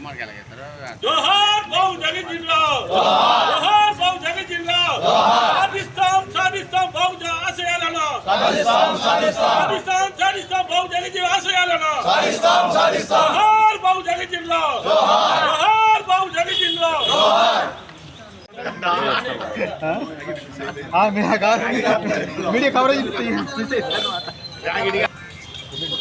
మాట్లాడగలుగుతారు జోహార్ బాబు జగన్ రావు జోహార్ బాబు జగన్ రావు సాధిస్తాం సాధిస్తాం బాబు ఆశయాలను సాధిస్తాం సాధిస్తాం బాబు జగన్ ఆశయాలను జోహార్ బాబు జగన్ రావు జోహార్ బాబు జగన్ రావు మీడియా కవరేజ్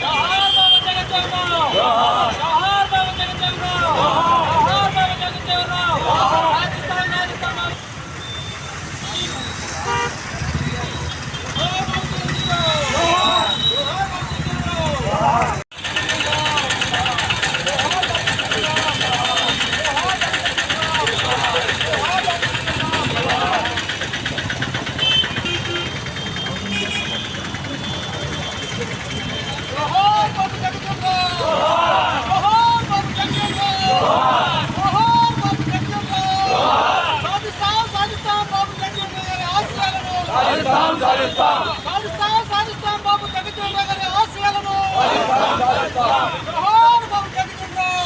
జోహార్ బాబు జగజ్జనరావు జోహార్ బాబు జగజ్జనరావు జోహార్ బాబు జగజ్జనరావు రాజస్థాన్ రాజస్థాన్ జోహార్ బాబు జగజ్జనరావు జోహార్ బాబు జగజ్జనరావు జోహార్ బాబు జగజ్జనరావు సాధిస్తాం సాధిస్తాం బాబు జగజ్జనరావు గారి ఆశయాలను సాధిస్తాం సాధిస్తాం సాధిస్తాం సాధిస్తాం బాబు జగజ్జనరావు గారి ఆశయాలను జోహార్ బాబు జగజ్జనరావు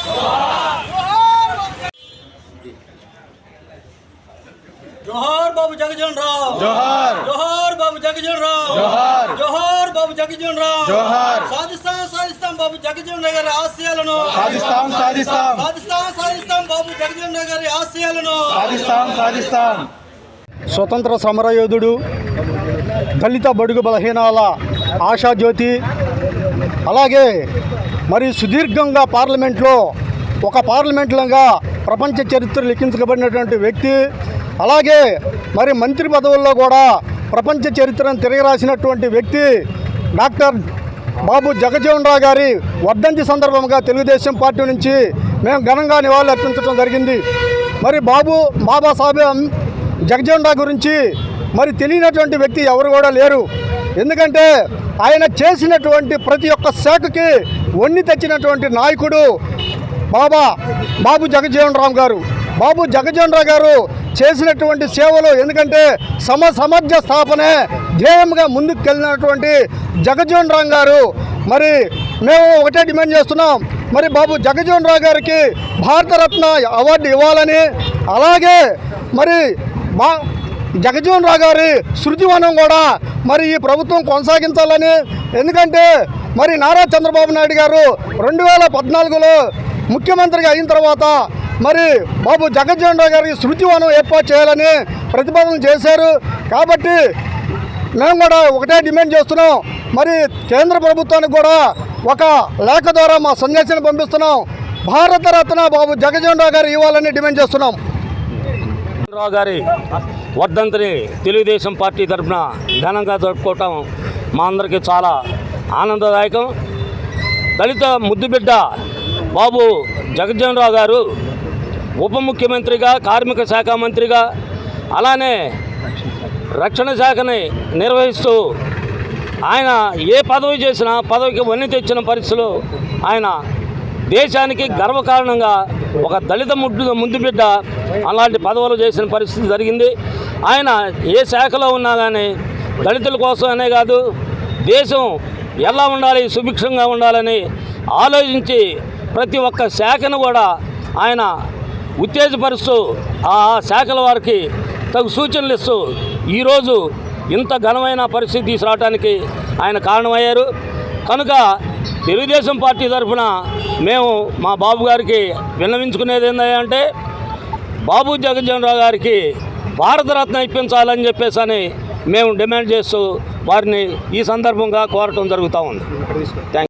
జోహార్ బాబు జగ- జోహార్ బాబు రావు జోహార్. జోహార్ బాబు జగజన్ రావు జోహార్. జోహార్ బాబు జగజన్ రావు జోహార్. సాధిస్తాం సాధిస్తాం బాబు జగజన్ రావు గారి ఆశయాలను. సాధిస్తాం సాధిస్తాం. సాధిస్తాం సాధిస్తాం బాబు జగజన్ రావు గారి ఆశయాలను. సాధిస్తాం సాధిస్తాం. స్వతంత్ర సమరయోధుడు దళిత బడుగు బలహీనాల ఆశాజ్యోతి అలాగే మరి సుదీర్ఘంగా పార్లమెంట్లో ఒక పార్లమెంట్లంగా ప్రపంచ చరిత్ర లిఖించబడినటువంటి వ్యక్తి. అలాగే మరి మంత్రి పదవుల్లో కూడా ప్రపంచ చరిత్రను తిరగరాసినటువంటి వ్యక్తి డాక్టర్ బాబు జగజీవన్ రావు గారి వర్ధంతి సందర్భంగా తెలుగుదేశం పార్టీ నుంచి మేము ఘనంగా నివాళులు అర్పించడం జరిగింది. మరి బాబు బాబాసాహెబ్ జగజీవన్ రావు గురించి మరి తెలియనటువంటి వ్యక్తి ఎవరు కూడా లేరు. ఎందుకంటే ఆయన చేసినటువంటి ప్రతి ఒక్క శాఖకి వన్ని తెచ్చినటువంటి నాయకుడు బాబా బాబు జగజీవన్ రామ్ గారు. బాబు జగజీవన్ రావు గారు చేసినటువంటి సేవలు ఎందుకంటే సమ సమర్థ స్థాపనే ధ్యేయంగా ముందుకు వెళ్ళినటువంటి జగజీవన్ రామ్ గారు. మరి మేము ఒకటే డిమాండ్ చేస్తున్నాం. మరి బాబు జగజీవన్ రావు గారికి భారతరత్న అవార్డు ఇవ్వాలని. అలాగే మరి మా జగజీవన్ రావు గారి శృతివనం కూడా మరి ఈ ప్రభుత్వం కొనసాగించాలని. ఎందుకంటే మరి నారా చంద్రబాబు నాయుడు గారు రెండు వేల పద్నాలుగులో ముఖ్యమంత్రిగా అయిన తర్వాత మరి బాబు జగజ్జీవన్ రావు గారికి శృతివనం ఏర్పాటు చేయాలని ప్రతిపాదన చేశారు. కాబట్టి మేము కూడా ఒకటే డిమాండ్ చేస్తున్నాం. మరి కేంద్ర ప్రభుత్వానికి కూడా ఒక లేఖ ద్వారా మా సందేశాన్ని పంపిస్తున్నాం. భారతరత్న బాబు జగజ్జీవన్ రావు గారు ఇవ్వాలని డిమాండ్ చేస్తున్నాం. రావు గారి వర్ధంతిని తెలుగుదేశం పార్టీ తరఫున ఘనంగా జరుపుకోవటం మా అందరికీ చాలా ఆనందదాయకం. దళిత ముద్దుబిడ్డ బాబు జగజ్జనరావు గారు ఉప ముఖ్యమంత్రిగా కార్మిక శాఖ మంత్రిగా అలానే రక్షణ శాఖని నిర్వహిస్తూ ఆయన ఏ పదవి చేసినా పదవికి వన్ని తెచ్చిన పరిస్థితులు ఆయన దేశానికి గర్వకారణంగా ఒక దళిత ముద్దు ముందు బిడ్డ అలాంటి పదవులు చేసిన పరిస్థితి జరిగింది. ఆయన ఏ శాఖలో ఉన్నా కానీ దళితుల కోసం అనే కాదు దేశం ఎలా ఉండాలి సుభిక్షంగా ఉండాలని ఆలోచించి ప్రతి ఒక్క శాఖను కూడా ఆయన ఉత్తేజపరుస్తూ ఆ శాఖల వారికి తగు సూచనలు ఇస్తూ ఈరోజు ఇంత ఘనమైన పరిస్థితి తీసుకురావడానికి ఆయన కారణమయ్యారు. కనుక తెలుగుదేశం పార్టీ తరఫున మేము మా బాబు గారికి విన్నవించుకునేది ఏంటంటే బాబు జగజ్జన్ రావు గారికి భారతరత్న ఇప్పించాలని చెప్పేసి అని మేము డిమాండ్ చేస్తూ వారిని ఈ సందర్భంగా కోరటం జరుగుతూ ఉంది. థ్యాంక్